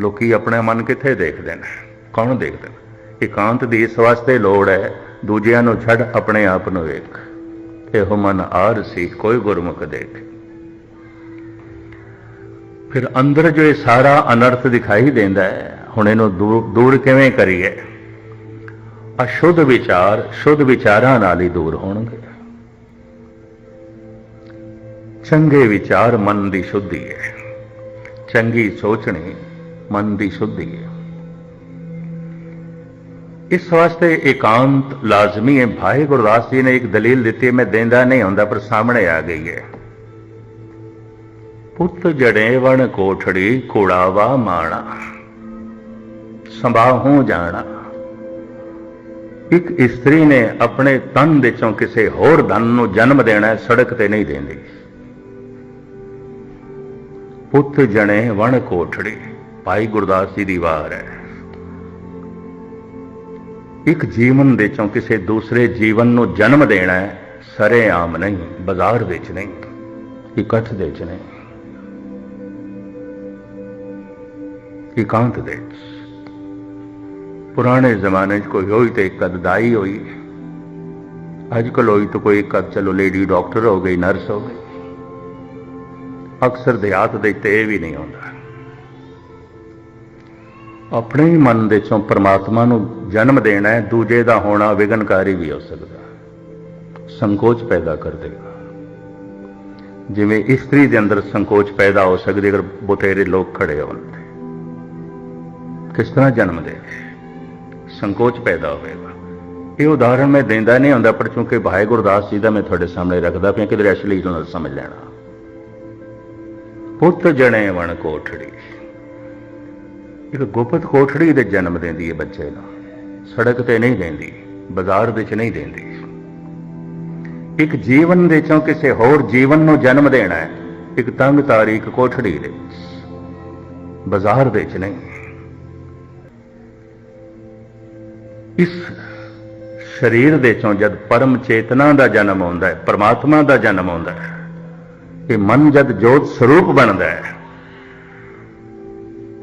ਲੋਕੀ ਆਪਣਾ ਮਨ ਕਿੱਥੇ ਦੇਖਦੇ ਨੇ? ਕੌਣ ਦੇਖਦੇ? ਨੇ ਇਕਾਂਤ ਦੀ ਇਸ ਵਾਸਤੇ ਲੋੜ ਹੈ, ਦੂਜਿਆਂ ਨੂੰ ਛੱਡ ਆਪਣੇ ਆਪ ਨੂੰ ਵੇਖ। ਇਹੋ ਮਨ ਆਰ ਸੀ, ਕੋਈ ਗੁਰਮੁਖ ਦੇਖ। ਫਿਰ ਅੰਦਰ ਜੋ ਇਹ ਸਾਰਾ ਅਨਰਥ ਦਿਖਾਈ ਦਿੰਦਾ ਹੈ, ਹੁਣ ਇਹਨੂੰ ਦੂਰ ਦੂਰ ਕਿਵੇਂ ਕਰੀਏ? ਅਸ਼ੁੱਧ ਵਿਚਾਰ, ਸ਼ੁੱਧ ਵਿਚਾਰਾਂ ਨਾਲ ਹੀ ਦੂਰ ਹੋਣਗੇ। ਚੰਗੇ ਵਿਚਾਰ ਮਨ ਦੀ ਸ਼ੁੱਧੀ ਹੈ। ਚੰਗੀ ਸੋਚਣੀ ਮਨ ਦੀ ਸ਼ੁੱਧੀ ਹੈ। ਇਸ ਵਾਸਤੇ ਇਕਾਂਤ ਲਾਜ਼ਮੀ ਹੈ। ਭਾਈ ਗੁਰਦਾਸ ਜੀ ਨੇ ਇੱਕ ਦਲੀਲ ਦਿੱਤੀ, ਮੈਂ ਦੇਂਦਾ ਨਹੀਂ ਹੁੰਦਾ, ਪਰ ਸਾਹਮਣੇ ਆ ਗਈ ਹੈ। ਪੁੱਤ ਜੜੇ ਵਣ ਕੋਠੜੀ ਕੁੜਾਵਾ ਮਾਣਾ, ਸੰਭਾਹੂ ਜਾਣਾ। ਇੱਕ ਇਸਤਰੀ ਨੇ ਆਪਣੇ ਤਨ ਦੇ ਚੋਂ ਕਿਸੇ ਹੋਰ ਧਨ ਨੂੰ ਜਨਮ ਦੇਣਾ, ਸੜਕ ਤੇ ਨਹੀਂ ਦਿੰਦੀ। ਪੁੱਤ ਜਣੇ ਵਣ ਕੋਠੜੀ ਭਾਈ ਗੁਰਦਾਸ ਜੀ ਦੀ ਵਾਰ ਹੈ। ਇੱਕ ਜੀਵਨ ਦੇ ਚੋਂ ਕਿਸੇ ਦੂਸਰੇ ਜੀਵਨ ਨੂੰ ਜਨਮ ਦੇਣਾ ਹੈ, ਸਰੇ ਆਮ ਨਹੀਂ, ਬਾਜ਼ਾਰ ਵਿੱਚ ਨਹੀਂ, ਇਕੱਠ ਦੇ ਚ ਨਹੀਂ। ਇਕਾਂਤ ਦੇ ਪੁਰਾਣੇ ਜ਼ਮਾਨੇ 'ਚ ਕੋਈ ਹੋਈ ਤੇ ਇੱਕ ਦਾਈ ਹੋਈ। ਅੱਜ ਕੱਲ੍ਹ ਹੋਈ ਤਾਂ ਕੋਈ ਇੱਕ ਅੱਧ, ਚਲੋ ਲੇਡੀ ਡਾਕਟਰ ਹੋ ਗਈ ਨਰਸ ਹੋ ਗਈ ਅਕਸਰ ਦਿਹਾਤ ਦੇ ਤੇ ਇਹ ਵੀ ਨਹੀਂ ਆਉਂਦਾ। ਆਪਣੇ ਹੀ ਮਨ ਦੇ ਚੋਂ ਪ੍ਰਮਾਤਮਾ ਨੂੰ ਜਨਮ ਦੇਣਾ ਹੈ, ਦੂਜੇ ਦਾ ਹੋਣਾ ਵਿਗਨਕਾਰੀ ਵੀ ਹੋ ਸਕਦਾ ਸੰਕੋਚ ਪੈਦਾ ਕਰ ਦੇਗਾ। ਜਿਵੇਂ ਇਸਤਰੀ ਦੇ ਅੰਦਰ ਸੰਕੋਚ ਪੈਦਾ ਹੋ ਸਕਦੀ ਅਗਰ ਬੁਤੇਰੇ ਲੋਕ ਖੜੇ ਹੋਣ ਤੇ। ਕਿਸ ਤਰ੍ਹਾਂ ਜਨਮ ਦੇਵੇ ਸੰਕੋਚ ਪੈਦਾ ਹੋਵੇਗਾ। ਇਹ ਉਦਾਹਰਣ ਮੈਂ ਦਿੰਦਾ ਨਹੀਂ ਹੁੰਦਾ, ਪਰ ਚੂੰਕਿ ਭਾਈ ਗੁਰਦਾਸ ਜੀ ਦਾ ਮੈਂ ਤੁਹਾਡੇ ਸਾਹਮਣੇ ਰੱਖਦਾ ਪਿਆ, ਕਿਧਰ ਅਸਲੀ ਨੂੰ ਸਮਝ ਲੈਣਾ। ਪੁੱਤ ਜਣੇ ਵਣ ਕੋਠੜੀ। ਇੱਕ ਗੁਪਤ ਕੋਠੜੀ ਦੇ ਜਨਮ ਦਿੰਦੀ ਹੈ ਬੱਚੇ ਨੂੰ। ਸੜਕ ਤੇ ਨਹੀਂ ਦਿੰਦੀ, ਬਾਜ਼ਾਰ ਵਿੱਚ ਨਹੀਂ ਦਿੰਦੀ। ਇੱਕ ਜੀਵਨ ਦੇ ਚੋਂ ਕਿਸੇ ਹੋਰ ਜੀਵਨ ਨੂੰ ਜਨਮ ਦੇਣਾ ਹੈ ਇੱਕ ਤੰਗ ਤਾਰੀਖ ਕੋਠੜੀ ਦੇ। ਵਿੱਚ ਬਾਜ਼ਾਰ ਵਿੱਚ ਨਹੀਂ। ਇਸ ਸਰੀਰ ਦੇ ਚੋਂ ਜਦ ਪਰਮ ਚੇਤਨਾ ਦਾ ਜਨਮ ਆਉਂਦਾ ਹੈ ਪਰਮਾਤਮਾ ਦਾ ਜਨਮ ਆਉਂਦਾ ਹੈ ਇਹ ਮਨ ਜਦ ਜੋਤ ਸਰੂਪ ਬਣਦਾ ਹੈ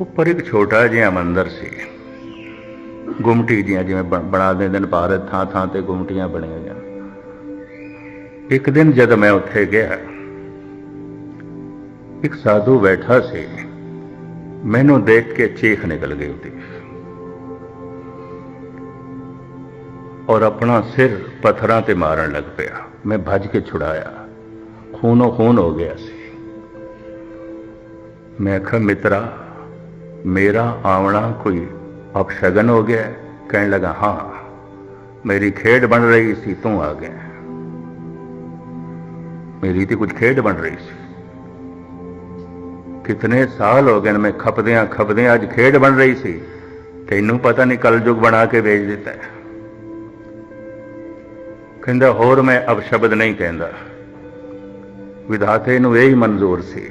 ਉੱਪਰ ਇੱਕ ਛੋਟਾ ਜਿਹਾ ਮੰਦਰ ਸੀ। ਗੁੰਮਟੀ ਦੀਆਂ ਜਿਵੇਂ ਬਣ- ਬਣਾ ਦਿੰਦੇ ਨੇ ਭਾਰਤ ਥਾਂ ਥਾਂ ਤੇ ਗੁੰਮਟੀਆਂ ਬਣੀਆਂ ਹੋਈਆਂ। ਇੱਕ ਦਿਨ ਜਦ ਮੈਂ ਉੱਥੇ ਗਿਆ, ਇੱਕ ਸਾਧੂ ਬੈਠਾ ਸੀ। ਮੈਨੂੰ ਦੇਖ ਕੇ ਚੀਖ ਨਿਕਲ ਗਈ ਉਹਦੀ। ਔਰ ਆਪਣਾ ਸਿਰ ਪੱਥਰਾਂ ਤੇ ਮਾਰਨ ਲੱਗ ਪਿਆ। ਮੈਂ ਭੱਜ ਕੇ ਛੁਡਾਇਆ। ਖੂਨੋ ਖੂਨ ਹੋ ਗਿਆ ਸੀ। ਮੈਂ ਆਖਿਆ ਮਿੱਤਰਾ ਮੇਰਾ ਆਵਣਾ ਕੋਈ ਅਪਸ਼ਗਨ ਹੋ ਗਿਆ ਹੈ?" ਕਹਿਣ ਲੱਗਾ ਹਾਂ ਮੇਰੀ ਖੇਡ ਬਣ ਰਹੀ ਸੀ ਤੂੰ ਆ ਗਿਆ ਮੇਰੀ ਤੇ ਕੁਝ ਖੇਡ ਬਣ ਰਹੀ ਸੀ ਕਿਤਨੇ ਸਾਲ ਹੋ ਗਏ ਨੇ ਮੈਂ ਖਪਦਿਆਂ ਖਪਦਿਆਂ ਅੱਜ ਖੇਡ ਬਣ ਰਹੀ ਸੀ ਤੈਨੂੰ ਪਤਾ ਨਹੀਂ ਕਲਯੁਗ ਬਣਾ ਕੇ ਵੇਚ ਦਿੱਤਾ ਕਹਿੰਦਾ ਹੋਰ ਮੈਂ ਅਪਸ਼ਬਦ ਨਹੀਂ ਕਹਿੰਦਾ ਵਿਧਾਤੇ ਨੂੰ ਇਹ ਹੀ ਮਨਜ਼ੂਰ ਸੀ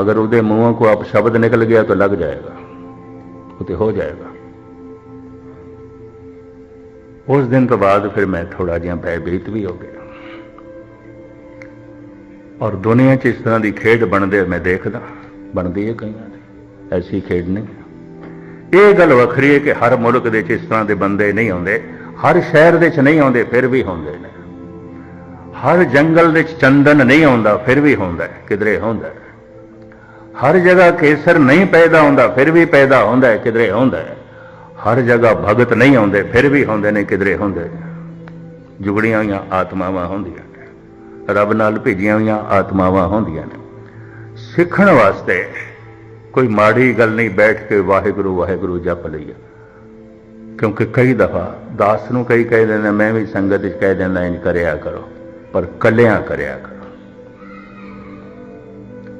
ਅਗਰ ਉਹਦੇ ਮੂੰਹੋਂ ਕੋ ਆਪ ਸ਼ਬਦ ਨਿਕਲ ਗਿਆ ਤਾਂ ਲੱਗ ਜਾਏਗਾ। ਉਹ ਤੇ ਹੋ ਜਾਏਗਾ। ਉਸ ਦਿਨ ਤੋਂ ਬਾਅਦ ਫਿਰ ਮੈਂ ਥੋੜਾ ਜਿਹਾ ਭੈਭੀਤ ਵੀ ਹੋ ਗਿਆ। ਔਰ ਦੁਨੀਆ 'ਚ ਇਸ ਤਰ੍ਹਾਂ ਦੀ ਖੇਡ ਬਣਦੇ ਮੈਂ ਦੇਖਦਾ, ਬਣਦੀ ਹੈ ਕਈਆਂ ਦੀ, ਐਸੀ ਖੇਡ ਨਹੀਂ ਇਹ ਗੱਲ ਵੱਖਰੀ ਹੈ ਕਿ ਹਰ ਮੁਲਕ ਦੇ 'ਚ ਇਸ ਤਰ੍ਹਾਂ ਦੇ ਬੰਦੇ ਨਹੀਂ ਆਉਂਦੇ, ਹਰ ਸ਼ਹਿਰ ਦੇ 'ਚ ਨਹੀਂ ਆਉਂਦੇ, ਫਿਰ ਵੀ ਹੁੰਦੇ ਨੇ। ਹਰ ਜੰਗਲ ਦੇ 'ਚ ਚੰਦਨ ਨਹੀਂ ਆਉਂਦਾ, ਫਿਰ ਵੀ ਹੁੰਦਾ ਕਿਧਰੇ ਹੁੰਦਾ ਹਰ ਜਗ੍ਹਾ ਕੇਸਰ ਨਹੀਂ ਪੈਦਾ ਹੁੰਦਾ, ਫਿਰ ਵੀ ਪੈਦਾ ਹੁੰਦਾ ਹੈ, ਕਿਧਰੇ ਹੁੰਦਾ ਹੈ। ਹਰ ਜਗ੍ਹਾ ਭਗਤ ਨਹੀਂ ਆਉਂਦੇ, ਫਿਰ ਵੀ ਹੁੰਦੇ ਨੇ, ਕਿਧਰੇ ਹੁੰਦੇ ਨੇ। ਜੁਗੜੀਆਂ ਹੋਈਆਂ ਆਤਮਾਵਾਂ ਹੁੰਦੀਆਂ ਨੇ। ਰੱਬ ਨਾਲ ਭੇਜੀਆਂ ਹੋਈਆਂ ਆਤਮਾਵਾਂ ਹੁੰਦੀਆਂ ਨੇ। ਸਿੱਖਣ ਵਾਸਤੇ ਕੋਈ ਮਾੜੀ ਗੱਲ ਨਹੀਂ, ਬੈਠ ਕੇ ਵਾਹਿਗੁਰੂ ਵਾਹਿਗੁਰੂ ਜਪ ਲਈਏ। ਕਿਉਂਕਿ ਕਈ ਦਫਾ ਦਾਸ ਨੂੰ ਕਈ ਕਹਿ ਦਿੰਦੇ ਮੈਂ ਵੀ ਸੰਗਤ ਵਿੱਚ ਕਹਿ ਦਿੰਦਾ, ਇੰਜ ਕਰਿਆ ਕਰੋ, ਪਰ ਕੱਲਿਆਂ ਕਰਿਆ ਕਰੋ।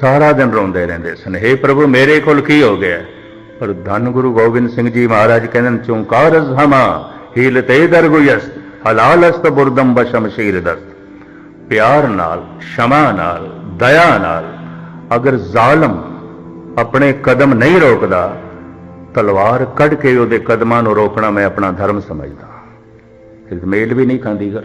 ਸਾਰਾ ਦਿਨ ਰੋਂਦੇ ਰਹਿੰਦੇ ਸਨ। हे ਪ੍ਰਭੂ, ਮੇਰੇ ਕੋਲ ਕੀ ਹੋ ਗਿਆ? ਪਰ ਧੰਨ ਗੁਰੂ ਗੋਬਿੰਦ ਸਿੰਘ ਜੀ ਮਹਾਰਾਜ ਕਹਿੰਦੇ ਨੇ ਚੌਂਕਾਰ ਹਮਾ, ਹੀਲ ਤੇ ਦਰਗੁਯਸ ਹਲਾਲਸਤ ਬੁਰਦਮ ਬਸ਼ਮਸ਼ੀਰ ਦਸਤ। ਪਿਆਰ ਨਾਲ, ਸ਼ਮਾ ਨਾਲ, ਦਇਆ ਨਾਲ, ਅਗਰ ਜ਼ਾਲਮ ਆਪਣੇ ਕਦਮ ਨਹੀਂ ਰੋਕਦਾ, ਤਲਵਾਰ ਕੱਢ ਕੇ ਉਹਦੇ ਕਦਮਾਂ ਨੂੰ ਰੋਕਣਾ ਮੈਂ ਆਪਣਾ ਧਰਮ ਸਮਝਦਾ। ਫਿਰ ਮੇਲ ਵੀ ਨਹੀਂ ਖਾਂਦੀ ਗੱਲ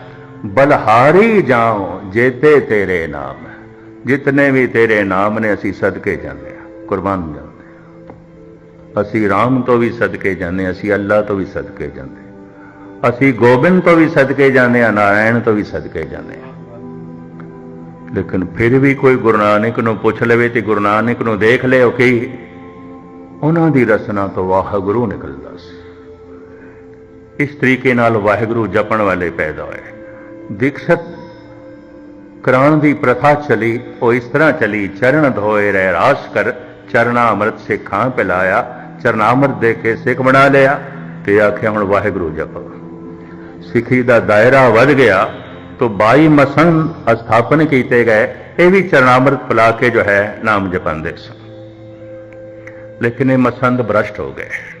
ਬਲਹਾਰੀ ਜਾਉ ਜੇਤੇ ਤੇਰੇ ਨਾਮ। ਜਿਤਨੇ ਵੀ ਤੇਰੇ ਨਾਮ ਨੇ ਅਸੀਂ ਸਦਕੇ ਜਾਂਦੇ ਆ ਕੁਰਬਾਨ ਜਾਂਦੇ ਹਾਂ। ਅਸੀਂ ਰਾਮ ਤੋਂ ਵੀ ਸਦਕੇ ਜਾਂਦੇ ਹਾਂ, ਅਸੀਂ ਅੱਲਾ ਤੋਂ ਵੀ ਸਦਕੇ ਜਾਂਦੇ ਅਸੀਂ ਗੋਬਿੰਦ ਤੋਂ ਵੀ ਸਦਕੇ ਜਾਂਦੇ ਆ ਨਾਰਾਇਣ ਤੋਂ ਵੀ ਸਦਕੇ ਜਾਂਦੇ ਆ ਲੇਕਿਨ ਫਿਰ ਵੀ ਕੋਈ ਗੁਰੂ ਨਾਨਕ ਨੂੰ ਪੁੱਛ ਲਵੇ ਤੇ ਗੁਰੂ ਨਾਨਕ ਨੂੰ ਦੇਖ ਲਿਓ ਕਿ ਉਹਨਾਂ ਦੀ ਰਸਨਾ ਤੋਂ ਵਾਹਿਗੁਰੂ ਨਿਕਲਦਾ ਸੀ। ਇਸ ਤਰੀਕੇ ਨਾਲ ਵਾਹਿਗੁਰੂ ਜਪਣ ਵਾਲੇ ਪੈਦਾ ਹੋਏ। ਦੀਕਸ਼ਤ ਕਰਾਉਣ ਦੀ ਪ੍ਰਥਾ ਚਲੀ ਉਹ ਇਸ ਤਰ੍ਹਾਂ ਚਲੀ ਚਰਨ ਧੋਏ ਰਹਿ ਰਾਸ ਕਰ ਚਰਨਾ ਅੰਮ੍ਰਿਤ ਸਿੱਖਾਂ ਪਿਲਾਇਆ ਚਰਨਾ ਅੰਮ੍ਰਿਤ ਦੇ ਕੇ ਸਿੱਖ ਬਣਾ ਲਿਆ ਤੇ ਆਖਿਆ ਹੁਣ ਵਾਹਿਗੁਰੂ ਜਪੋ ਸਿੱਖੀ ਦਾ ਦਾਇਰਾ ਵੱਧ ਗਿਆ तो 22 ਮਸਨ ਸਥਾਪਨ ਕੀਤੇ ਗਏ ਇਹ ਵੀ ਚਰਨਾਮ੍ਰਿਤ ਪਿਲਾ ਕੇ ਜੋ ਹੈ ਨਾਮ ਜਪੰਦੇ ਸਨ ਲੇਕਿਨ ਇਹ ਮਸੰਦ ਭ੍ਰਸ਼ਟ ਹੋ ਗਏ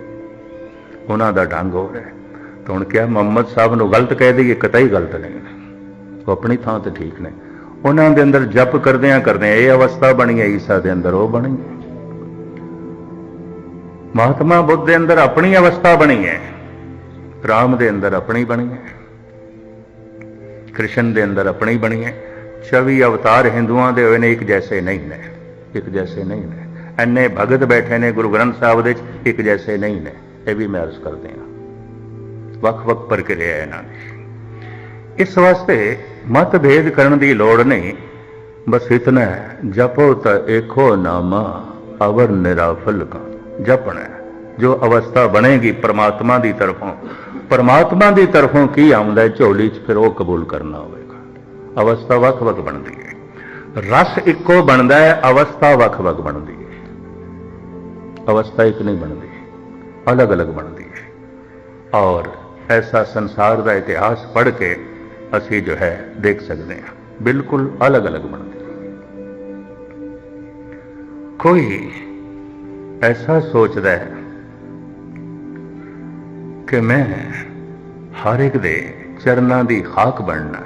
ਉਹਨਾਂ ਦਾ ਢੰਗ ਹੋ ਰਿਹਾ ਤਾਂ ਹੁਣ ਕਿਹਾ ਮੁਹੰਮਦ ਸਾਹਿਬ ਨੂੰ ਗਲਤ ਕਹਿ ਦਈਏ ਕਤਈ ਗਲਤ ਨਹੀਂ ਨੇ। ਉਹ ਆਪਣੀ ਥਾਂ ਤੇ ਠੀਕ ਨੇ। ਉਹਨਾਂ ਦੇ ਅੰਦਰ ਜਪ ਕਰਦਿਆਂ ਕਰਦਿਆਂ ਇਹ ਅਵਸਥਾ ਬਣੀ ਹੈ, ਈਸਾ ਦੇ ਅੰਦਰ ਉਹ ਬਣੀ ਹੈ। ਮਹਾਤਮਾ ਬੁੱਧ ਦੇ ਅੰਦਰ ਆਪਣੀ ਅਵਸਥਾ ਬਣੀ ਹੈ, ਰਾਮ ਦੇ ਅੰਦਰ ਆਪਣੀ ਬਣੀ ਹੈ, ਕ੍ਰਿਸ਼ਨ ਦੇ ਅੰਦਰ ਆਪਣੀ ਬਣੀ ਹੈ। 24 ਅਵਤਾਰ ਹਿੰਦੂਆਂ ਦੇ ਹੋਏ ਨੇ, ਇੱਕ ਜੈਸੇ ਨਹੀਂ ਨੇ, ਇੱਕ ਜੈਸੇ ਨਹੀਂ ਨੇ। ਐਨੇ ਭਗਤ ਬੈਠੇ ਨੇ ਗੁਰੂ ਗ੍ਰੰਥ ਸਾਹਿਬ ਦੇ ਵਿੱਚ, ਇੱਕ ਜੈਸੇ ਨਹੀਂ ਨੇ। ਇਹ ਵੀ ਮੈਂ ਅਰਜ਼ ਕਰਦੇ ਹਾਂ। ਵੱਖ-ਵੱਖ ਪ੍ਰਕਿਰਿਆ ਇਹਨਾਂ ਦੀ। ਇਸ ਵਾਸਤੇ ਮਤਭੇਦ ਕਰਨ ਦੀ ਲੋੜ ਨਹੀਂ। ਬਸ ਇਤਨਾ ਹੈ, ਜਪੋ ਤਾਂ ਏਕੋ ਨਾਮਾ, ਅਵਰ ਨਿਰਾਫਲ ਕਾ। ਜਪਣਾ ਜੋ ਅਵਸਥਾ ਬਣੇਗੀ ਪ੍ਰਮਾਤਮਾ ਦੀ ਤਰਫੋਂ। ਪਰਮਾਤਮਾ ਦੀ ਤਰਫੋਂ ਕੀ ਆਉਂਦਾ ਝੋਲੀ 'ਚ ਫਿਰ ਉਹ ਕਬੂਲ ਕਰਨਾ ਹੋਵੇਗਾ। ਅਵਸਥਾ ਵੱਖ-ਵੱਖ ਬਣਦੀ ਹੈ। ਰਸ ਇੱਕੋ ਬਣਦਾ ਹੈ, ਅਵਸਥਾ ਵੱਖ-ਵੱਖ ਬਣਦੀ ਹੈ। ਅਵਸਥਾ ਇੱਕ ਨਹੀਂ ਬਣਦੀ। ਅਲੱਗ-ਅਲੱਗ ਬਣਦੀ ਹੈ। ਔਰ ਐਸਾ ਸੰਸਾਰ ਦਾ ਇਤਿਹਾਸ ਪੜ੍ਹ ਕੇ ਅਸੀਂ ਜੋ ਹੈ ਦੇਖ ਸਕਦੇ ਹਾਂ, ਬਿਲਕੁਲ ਅਲੱਗ-ਅਲੱਗ ਬਣਦੀ ਕੋਈ ਐਸਾ ਸੋਚਦਾ ਹੈ ਕਿ ਮੈਂ ਹਰ ਇੱਕ ਦੇ ਚਰਨਾਂ ਦੀ ਖਾਕ ਬਣਨਾ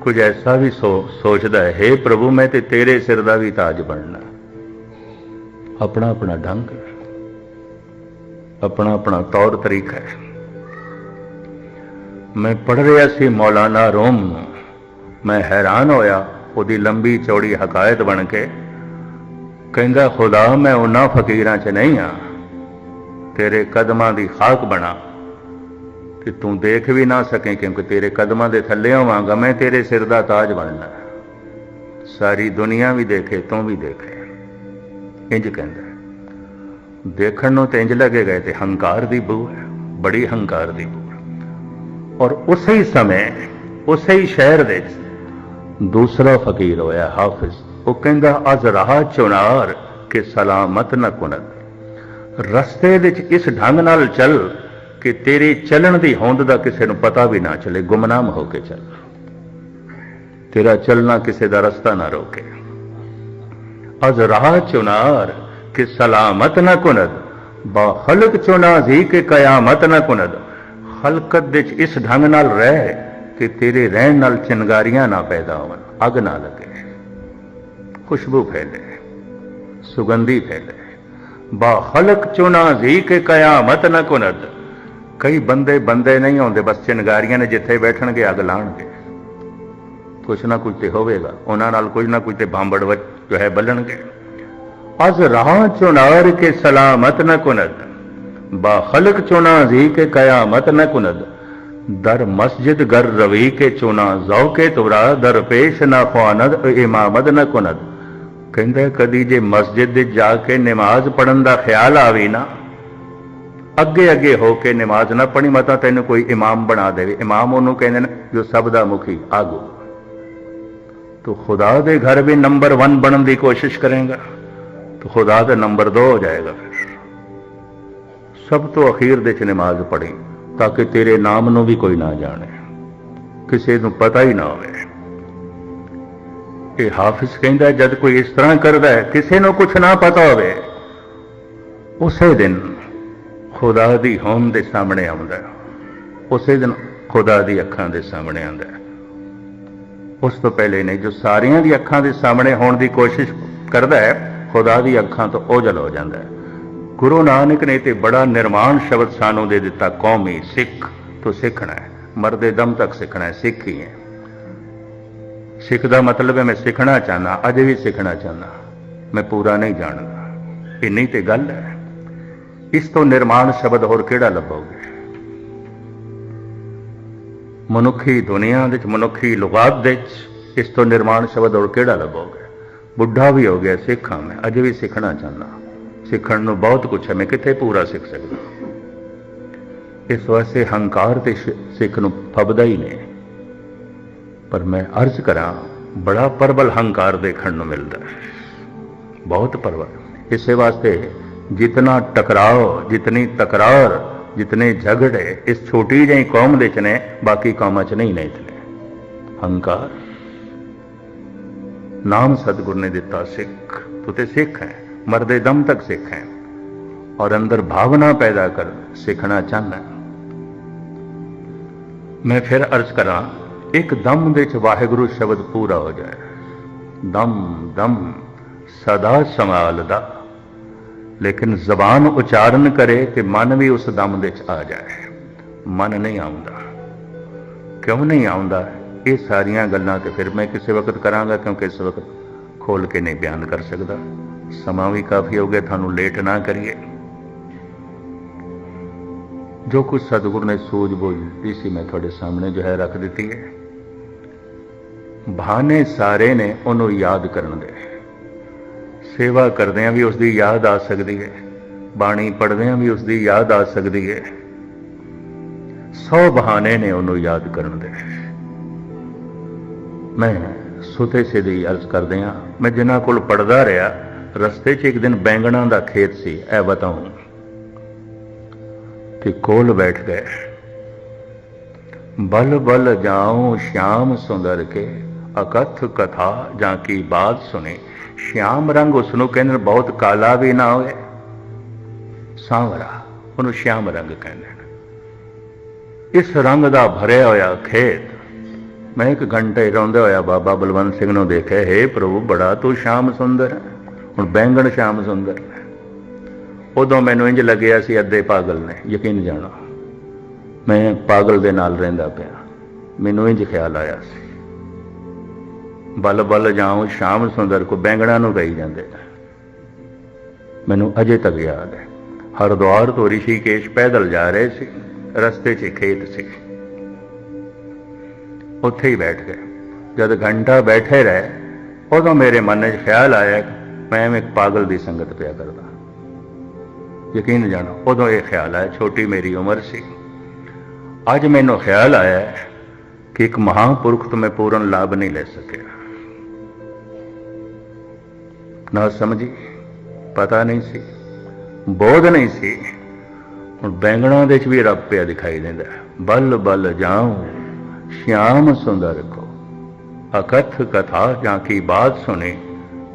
ਕੁਝ ਐਸਾ ਵੀ ਸੋ- ਸੋਚਦਾ ਹੈ हे ਪ੍ਰਭੂ, ਮੈਂ ਤੇ ਤੇਰੇ ਸਿਰ ਦਾ ਵੀ ਤਾਜ ਬਣਨਾ ਆਪਣਾ ਆਪਣਾ ਢੰਗ ਆਪਣਾ ਆਪਣਾ ਤੌਰ ਤਰੀਕਾ ਹੈ। ਮੈਂ ਪੜ੍ਹ ਰਿਹਾ ਸੀ ਮੌਲਾਨਾ ਰੋਮ ਨੂੰ। ਮੈਂ ਹੈਰਾਨ ਹੋਇਆ, ਉਹਦੀ ਲੰਬੀ ਚੌੜੀ ਹਕਾਇਤ ਬਣ ਕੇ। ਕਹਿੰਦਾ, ਖੁਦਾ, ਮੈਂ ਉਹਨਾਂ ਫਕੀਰਾਂ 'ਚ ਨਹੀਂ ਆ। ਤੇਰੇ ਕਦਮਾਂ ਦੀ ਖਾਕ ਬਣਾ। ਕਿ ਤੂੰ ਦੇਖ ਵੀ ਨਾ ਸਕੇ ਕਿਉਂਕਿ ਤੇਰੇ ਕਦਮਾਂ ਦੇ ਥੱਲੇ ਹੋਵਾਂਗਾ ਮੈਂ ਤੇਰੇ ਸਿਰ ਦਾ ਤਾਜ ਬਣਨਾ। ਸਾਰੀ ਦੁਨੀਆ ਵੀ ਦੇਖੇ, ਤੂੰ ਵੀ ਦੇਖੇ। ਇੰਜ ਕਹਿੰਦਾ। ਦੇਖਣ ਨੂੰ ਤੇ ਇੰਜ ਲੱਗੇਗਾ ਤੇ ਹੰਕਾਰ ਦੀ ਬੂ ਹੈ, ਬੜੀ ਹੰਕਾਰ ਦੀ ਬੂ ਔਰ ਉਸੇ ਹੀ ਸਮੇਂ, ਉਸੇ ਹੀ ਸ਼ਹਿਰ ਦੇ ਵਿੱਚ ਦੂਸਰਾ ਫਕੀਰ ਹੋਇਆ ਹਾਫਿਜ਼। ਉਹ ਕਹਿੰਦਾ, ਅਜ਼ ਰਹਾ ਚੁਨਾਰ ਕਿ ਸਲਾਮਤ ਨਾ ਕੁਨਤ। ਰਸਤੇ ਵਿੱਚ ਇਸ ਢੰਗ ਨਾਲ ਚੱਲ ਕਿ ਤੇਰੇ ਚੱਲਣ ਦੀ ਹੋਂਦ ਦਾ ਕਿਸੇ ਨੂੰ ਪਤਾ ਵੀ ਨਾ ਚਲੇ, ਗੁਮਨਾਮ ਹੋ ਕੇ ਚੱਲ। ਤੇਰਾ ਚੱਲਣਾ ਕਿਸੇ ਦਾ ਰਸਤਾ ਨਾ ਰੋਕੇ। ਅਜ਼ ਰਹਾ ਚੁਨਾਰ ਕਿ ਸਲਾਮਤ ਨ ਕੁਨਦ ਬਾ ਖਲਕ ਚੁਨਾ ਜੀ ਕਿ ਕਿਆਮਤ ਨਾ ਕੁਨਦ। ਖਲਕਤ ਵਿੱਚ ਇਸ ਢੰਗ ਨਾਲ ਰਹਿ ਕਿ ਤੇਰੇ ਰਹਿਣ ਨਾਲ ਚਿੰਗਾਰੀਆਂ ਨਾ ਪੈਦਾ ਹੋਣ, ਅਗ ਨਾ ਲੱਗੇ। ਖੁਸ਼ਬੂ ਫੈਲੇ, ਸੁਗੰਧੀ ਫੈਲੇ। ਬਾ ਖਲਕ ਚੁਨਾ ਜੀ ਕਿ ਕਿਆਮਤ ਨਾ ਕੁਨਦ। ਕਈ ਬੰਦੇ ਬੰਦੇ ਨਹੀਂ ਆਉਂਦੇ, ਬਸ ਚਿੰਗਾਰੀਆਂ ਨੇ ਜਿੱਥੇ ਬੈਠਣਗੇ, ਅੱਗ ਲਾਣਗੇ। ਕੁਛ ਨਾ ਕੁਝ ਤੇ ਹੋਵੇਗਾ, ਉਹਨਾਂ ਨਾਲ ਕੁਝ ਨਾ ਕੁਝ ਤੇ ਭਾਂਬੜ ਵਿੱਚ ਜੋ ਹੈ ਬਲਣਗੇ। از رہاں چنار کے سلامت نہ کند با خلق چنا زی کے قیامت نہ کند در مسجد گر روی کے چنا ذوق تورا در پیش نہ خواند امامت نہ کند ਕਹਿੰਦਾ, ਕਦੀ ਜੇ ਮਸਜਿਦ ਦੇ ਜਾ ਕੇ ਨਮਾਜ਼ ਪੜਨ ਦਾ ਖਿਆਲ ਆਵੇ ਨਾ, ਅੱਗੇ ਅੱਗੇ ਹੋ ਕੇ ਨਮਾਜ਼ ਨਾ ਪੜੀ ਮਤਾ ਤੈਨੂੰ ਕੋਈ ਇਮਾਮ ਬਣਾ ਦੇਵੇ। ਇਮਾਮ ਉਹਨੂੰ ਕਹਿੰਦੇ ਨੇ, ਜੋ ਸਭ ਦਾ ਮੁਖੀ, ਆਗੂ। ਤੂੰ ਖੁਦਾ ਦੇ ਘਰ ਵੀ ਨੰਬਰ 1 ਬਣਨ ਦੀ ਕੋਸ਼ਿਸ਼ ਕਰੇਗਾ। तो खुदा का नंबर दो हो जाएगा फिर सब तो अखीर ਦੇ ਚ ਨਮਾਜ਼ ਪੜ੍ਹੀ ਤਾਂ ਕਿ ਤੇਰੇ ਨਾਮ ਨੂੰ ਵੀ ਕੋਈ ਨਾ ਜਾਣੇ ਕਿਸੇ ਨੂੰ ਪਤਾ ਹੀ ਨਾ ਹੋਵੇ ਇਹ ਹਾਫਿਜ਼ ਕਹਿੰਦਾ ਜਦ ਕੋਈ ਇਸ ਤਰ੍ਹਾਂ ਕਰਦਾ ਹੈ ਕਿਸੇ ਨੂੰ ਕੁਝ ਨਾ ਪਤਾ ਹੋਵੇ ਉਸੇ ਦਿਨ ਖੁਦਾ ਦੀ ਹੋਂਦ ਦੇ ਸਾਹਮਣੇ ਆਉਂਦਾ ਹੈ ਉਸੇ ਦਿਨ ਖੁਦਾ ਦੀ ਅੱਖਾਂ ਦੇ ਸਾਹਮਣੇ ਆਉਂਦਾ ਹੈ ਉਸ ਤੋਂ ਪਹਿਲੇ ਨਹੀਂ ਜੋ ਸਾਰਿਆਂ ਦੀ ਅੱਖਾਂ ਦੇ ਸਾਹਮਣੇ ਹੋਣ ਦੀ ਕੋਸ਼ਿਸ਼ ਕਰਦਾ ਹੈ ਖੁਦਾ ਦੀ ਅੱਖਾਂ ਤੋਂ ਓਝਲ ਹੋ ਜਾਂਦਾ ਹੈ। ਗੁਰੂ ਨਾਨਕ ਨੇ ਤੇ ਬੜਾ ਨਿਰਮਾਣ ਸ਼ਬਦ ਸਾਨੂੰ ਦੇ ਦਿੱਤਾ, ਕੌਮੀ ਸਿੱਖ, ਤੋਂ ਸਿੱਖਣਾ ਹੈ। ਮਰਦੇ ਦਮ ਤੱਕ ਸਿੱਖਣਾ ਹੈ, ਸਿੱਖ ਹੀ ਹੈ। ਸਿੱਖ ਦਾ ਮਤਲਬ ਹੈ, ਮੈਂ ਸਿੱਖਣਾ ਚਾਹਨਾ ਅਜੇ ਵੀ ਸਿੱਖਣਾ ਚਾਹਨਾ ਮੈਂ ਪੂਰਾ ਨਹੀਂ ਜਾਣਦਾ। ਇੰਨੀ ਤੇ ਗੱਲ ਹੈ। ਇਸ ਤੋਂ ਨਿਰਮਾਣ ਸ਼ਬਦ ਹੋਰ ਕਿਹੜਾ ਲੱਭੋਗੇ? ਮਨੁੱਖੀ ਦੁਨੀਆ ਵਿੱਚ, ਮਨੁੱਖੀ ਲੁਗਾਤ ਦੇ ਵਿੱਚ ਇਸ ਤੋਂ ਨਿਰਮਾਣ ਸ਼ਬਦ ਹੋਰ ਕਿਹੜਾ ਲੱਭੋਗੇ? ਬੁੱਢਾ ਵੀ ਹੋ ਗਿਆ, ਸਿੱਖਾਂ ਮੈਂ, ਅਜੇ ਵੀ ਸਿੱਖਣਾ ਚਾਹੁੰਦਾ। ਸਿੱਖਣ ਨੂੰ ਬਹੁਤ ਕੁਝ ਹੈ, ਮੈਂ ਕਿੱਥੇ ਪੂਰਾ ਸਿੱਖ ਸਕਦਾ? ਇਸ ਵਾਸਤੇ ਹੰਕਾਰ ਤੇ ਸਿੱਖ ਨੂੰ ਫਬਦਾ ਹੀ ਨਹੀਂ। ਪਰ ਮੈਂ ਅਰਜ਼ ਕਰਾਂ, ਬੜਾ ਪਰਬਲ ਹੰਕਾਰ ਦੇਖਣ ਨੂੰ ਮਿਲਦਾ ਬਹੁਤ ਪਰਬਲ ਇਸੇ ਵਾਸਤੇ ਜਿਤਨਾ ਟਕਰਾਓ, ਜਿਤਨੀ ਤਕਰਾਰ, ਜਿਤਨੇ ਝਗੜੇ, ਇਸ ਛੋਟੀ ਜਿਹੀ ਕੌਮ ਦੇ ਚ ਨੇ, ਬਾਕੀ ਕੌਮਾਂ ਚ ਨਹੀਂ ਨੇ ਇਤਨੇ ਹੰਕਾਰ ਨਾਮ ਸਤਿਗੁਰ ਨੇ ਦਿੱਤਾ ਸਿੱਖ। ਤੂੰ ਤੇ ਸਿੱਖ ਹੈ, ਮਰਦੇ ਦਮ ਤੱਕ ਸਿੱਖ ਹੈ। ਔਰ ਅੰਦਰ ਭਾਵਨਾ ਪੈਦਾ ਕਰ, ਸਿੱਖਣਾ ਚਾਹੁੰਦਾ ਮੈਂ ਫਿਰ ਅਰਜ਼ ਕਰਾਂ, ਇੱਕ ਦਮ ਦੇ ਚ ਵਾਹਿਗੁਰੂ ਸ਼ਬਦ ਪੂਰਾ ਹੋ ਜਾਏ। ਦਮ ਦਮ, ਸਦਾ ਸੰਭਾਲਦਾ ਲੇਕਿਨ ਜ਼ਬਾਨ ਉਚਾਰਨ ਕਰੇ ਤੇ ਮਨ ਵੀ ਉਸ ਦਮ ਦੇ ਚ ਆ ਜਾਏ। ਮਨ ਨਹੀਂ ਆਉਂਦਾ। ਕਿਉਂ ਨਹੀਂ ਆਉਂਦਾ? ਇਹ ਸਾਰੀਆਂ ਗੱਲਾਂ ਤੇ ਫਿਰ ਮੈਂ ਕਿਸੇ ਵਕਤ ਕਰਾਂਗਾ, ਕਿਉਂਕਿ ਇਸ ਵਕਤ ਖੋਲ ਕੇ ਨਹੀਂ ਬਿਆਨ ਕਰ ਸਕਦਾ। ਸਮਾਂ ਵੀ ਕਾਫੀ ਹੋ ਗਿਆ, ਤੁਹਾਨੂੰ ਲੇਟ ਨਾ ਕਰੀਏ। ਜੋ ਕੁਝ ਸਤਿਗੁਰ ਨੇ ਸੂਝ-ਬੂਝ ਦਿੱਤੀ ਸੀ, ਮੈਂ ਤੁਹਾਡੇ ਸਾਹਮਣੇ ਜੋ ਹੈ ਰੱਖ ਦਿੱਤੀ ਹੈ। ਬਹਾਨੇ ਸਾਰੇ ਨੇ ਉਹਨੂੰ ਯਾਦ ਕਰਨ ਦੇ। ਸੇਵਾ ਕਰਦਿਆਂ ਵੀ ਉਸ ਦੀ ਯਾਦ ਆ ਸਕਦੀ ਹੈ। ਬਾਣੀ ਪੜ੍ਹਦਿਆਂ ਵੀ ਉਸ ਦੀ ਯਾਦ ਆ ਸਕਦੀ ਹੈ। ਸੌ ਬਹਾਨੇ ਨੇ ਉਹਨੂੰ ਯਾਦ ਕਰਨ ਦੇ। ਮੈਂ ਸੁਤੇ ਸਿੱਧੀ ਅਰਜ਼ ਕਰਦਿਆਂ ਮੈਂ ਜਿਨ੍ਹਾਂ ਕੋਲ ਪੜਦਾ ਰਿਹਾ, ਰਸਤੇ 'ਚ ਇੱਕ ਦਿਨ ਬੈਂਗਣਾ ਦਾ ਖੇਤ ਸੀ, ਇਹ ਬਤਾਉਂ। ਤੇ ਕੋਲ ਬੈਠ ਗਏ। ਬਲ ਬਲ ਜਾਉ ਸ਼ਾਮ ਸੁੰਦਰ ਕੇ, ਅਕਥ ਕਥਾ ਜਾਂ ਕੀ ਬਾਤ ਸੁਣੇ। ਸ਼ਾਮ ਰੰਗ ਉਸ ਨੂੰ ਕਹਿੰਦੇ ਨੇ ਬਹੁਤ ਕਾਲਾ ਵੀ ਨਾ ਹੋਵੇ ਸਾਂਵਰਾ, ਉਹਨੂੰ ਸ਼ਾਮ ਰੰਗ ਕਹਿੰਦੇ ਨੇ। ਇਸ ਰੰਗ ਦਾ ਭਰਿਆ ਹੋਇਆ ਖੇਤ ਮੈਂ ਇੱਕ ਘੰਟੇ ਰੋਂਦੇ ਹੋਇਆ ਬਾਬਾ ਬਲਵੰਤ ਸਿੰਘ ਨੂੰ ਦੇਖਿਆ, ਹੈ ਪ੍ਰਭੂ, ਬੜਾ ਤੂੰ ਸ਼ਾਮ ਸੁੰਦਰ ਹੈ। ਹੁਣ ਬੈਂਗਣ ਸ਼ਾਮ ਸੁੰਦਰ ਉਦੋਂ ਮੈਨੂੰ ਇੰਜ ਲੱਗਿਆ ਸੀ ਅੱਧੇ ਪਾਗਲ ਨੇ, ਯਕੀਨ ਜਾਣਾ। ਮੈਂ ਪਾਗਲ ਦੇ ਨਾਲ ਰਹਿੰਦਾ ਪਿਆ। ਮੈਨੂੰ ਇੰਜ ਖਿਆਲ ਆਇਆ ਸੀ। ਬਲ ਬਲ ਜਾਉਂ, ਸ਼ਾਮ ਸੁੰਦਰ, ਕੋ ਬੈਂਗਣਾ ਨੂੰ ਗਈ ਜਾਂਦੇ ਮੈਨੂੰ ਅਜੇ ਤੱਕ ਯਾਦ ਹੈ। ਹਰਿਦੁਆਰ ਤੋਂ ਰਿਸ਼ੀਕੇਸ਼ ਪੈਦਲ ਜਾ ਰਹੇ ਸੀ, ਰਸਤੇ 'ਚ ਖੇਤ ਸੀ। ਉੱਥੇ ਹੀ ਬੈਠ ਗਏ ਜਦ ਘੰਟਾ ਬੈਠੇ ਰਹੇ, ਉਦੋਂ ਮੇਰੇ ਮਨ 'ਚ ਖਿਆਲ ਆਇਆ ਮੈਂ ਇੱਕ ਪਾਗਲ ਦੀ ਸੰਗਤ ਪਿਆ ਕਰਦਾ। ਯਕੀਨ ਜਾਣੋ, ਉਦੋਂ ਇਹ ਖਿਆਲ ਆਇਆ, ਛੋਟੀ ਮੇਰੀ ਉਮਰ ਸੀ। ਅੱਜ ਮੈਨੂੰ ਖਿਆਲ ਆਇਆ ਕਿ ਇੱਕ ਮਹਾਂਪੁਰਖ ਤੋਂ ਮੈਂ ਪੂਰਨ ਲਾਭ ਨਹੀਂ ਲੈ ਸਕਿਆ। ਨਾ ਸਮਝੀ, ਪਤਾ ਨਹੀਂ ਸੀ, ਬੋਧ ਨਹੀਂ ਸੀ। ਹੁਣ ਬੈਂਗਣਾ ਦੇ ਚ ਵੀ ਰੱਬ ਪਿਆ ਦਿਖਾਈ ਦਿੰਦਾ। ਬੱਲ ਬੱਲ ਬਲ ਜਾਉ ਸ਼ਿਆਮ ਸੁੰਦਰ ਕੋ। ਅਕਥ ਕਥਾ ਜਾਂ ਕੀ ਬਾਤ ਸੁਣੀ।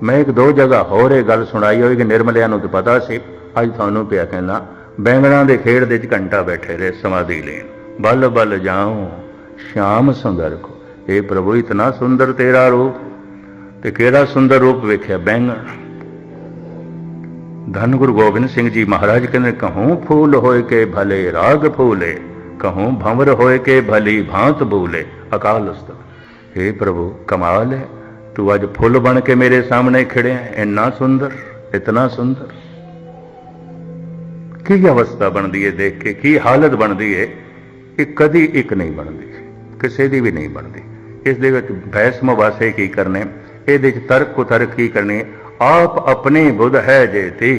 ਮੈਂ ਇੱਕ ਦੋ ਜਗ੍ਹਾ ਹੋਰ ਇਹ ਗੱਲ ਸੁਣਾਈ ਹੋਈ ਕਿ ਨਿਰਮਲਿਆਂ ਨੂੰ ਤਾਂ ਪਤਾ ਸੀ। ਅੱਜ ਤੁਹਾਨੂੰ ਪਿਆ ਕਹਿੰਦਾ ਬੈਂਗਣਾ ਦੇ ਖੇੜ ਦੇ ਚ ਘੰਟਾ ਬੈਠੇ ਰਹੇ, ਸਮਾਧੀ ਲੈਣ। ਬਲ ਬਲ ਜਾਉ, ਸ਼ਿਆਮ ਸੁੰਦਰ ਕੋ। ਇਹ ਪ੍ਰਭੂ, ਇਤਨਾ ਸੁੰਦਰ ਤੇਰਾ ਰੂਪ। ਤੇ ਕਿਹੜਾ ਸੁੰਦਰ ਰੂਪ ਵੇਖਿਆ ਬੈਂਗਣ? ਧੰਨ ਗੁਰੂ ਗੋਬਿੰਦ ਸਿੰਘ ਜੀ ਮਹਾਰਾਜ ਕਹਿੰਦੇ, ਕਹੂੰ ਫੂਲ ਹੋਏ ਕੇ ਭਲੇ ਰਾਗ ਫੂਲੇ। ਕਹੂੰ ਭੰਵਰ ਹੋਏ ਕੇ ਭਲੀ ਭਾਂਤ ਬੂਲੇ ਅਕਾਲ ਉਸਤਤ हे ਪ੍ਰਭੂ ਕਮਾਲ ਹੈ ਤੂੰ ਅੱਜ ਫੁੱਲ ਬਣ ਕੇ ਮੇਰੇ ਸਾਹਮਣੇ ਖੜਿਆ ਹੈ, ਇੰਨਾ ਸੁੰਦਰ ਇਤਨਾ ਸੁੰਦਰ ਕੀ ਅਵਸਥਾ ਬਣਦੀ ਹੈ ਦੇਖ ਕੇ ਕੀ ਹਾਲਤ ਬਣਦੀ ਹੈ ਇਹ ਕਦੀ ਇੱਕ ਨਹੀਂ ਬਣਦੀ ਕਿਸੇ ਦੀ ਵੀ ਨਹੀਂ ਬਣਦੀ ਇਸ ਦੇ ਵਿੱਚ ਬਹਿਸ ਮੁਬਾਸੇ ਕੀ ਕਰਨੇ ਇਹਦੇ ਵਿੱਚ ਤਰਕ ਕੁਤਰਕ ਕੀ ਕਰਨੇ ਆਪ ਆਪਣੇ ਬੁੱਧ ਹੈ ਜੇ ਤੇ